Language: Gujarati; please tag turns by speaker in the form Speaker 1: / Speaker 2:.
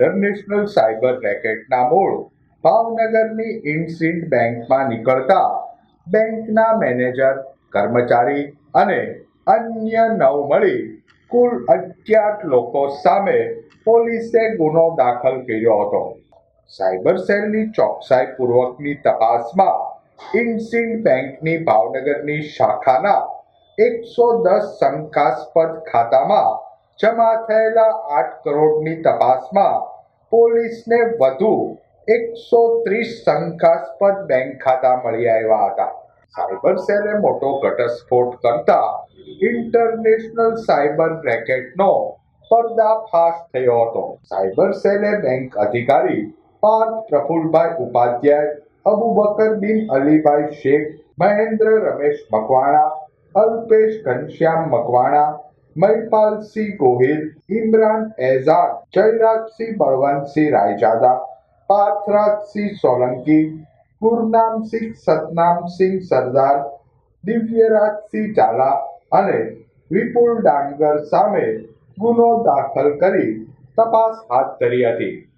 Speaker 1: ઇન્ટરનેશનલ સાયબર રેકેટના મૂળ ભાવનગરની ઇન્ડસિન્ડ બેંકમાં નીકળતા બેંકના મેનેજર, કર્મચારી અને અન્ય નવ મળી કુલ અગિયાર લોકો સામે પોલીસે ગુનો દાખલ કર્યો હતો. સાયબર સેલની ચોકસાઈપૂર્વકની તપાસમાં ઇન્ડસિન્ડ બેંકની ભાવનગરની શાખાના એકસો દસ શંકાસ્પદ ખાતામાં જમા થયેલા આઠ કરોડની તપાસમાં પોલીસને વધુ એકસો ત્રીસ શંકાસ્પદ બેંક ખાતા મળી આવ્યા હતા. સાયબર સેલે મોટો ઘટસ્ફોટ કરતા ઇન્ટરનેશનલ સાયબર રેકેટનો પર્દાફાશ થયો હતો. સાયબર સેલે બેંક અધિકારી પાર્થ પ્રફુલભાઈ ઉપાધ્યાય, અબુબકર બિન અલીભાઈ શેખ, મહેન્દ્ર રમેશ મકવાણા, અલ્પેશ ઘનશ્યામ મકવાણા મહિપાલસિંહ ગોહિલ, ઇમરાન એઝાદ, જયરાજસિંહ બળવંતસિંહ રાયજાદા, પાર્થરાજસિંહ સોલંકી, ગુરનામસિંહ સતનામસિંહ સરદાર, દિવ્યરાજસિંહ ઝાલા અને વિપુલ ડાંગર સામે ગુનો દાખલ કરી તપાસ હાથ ધરી હતી.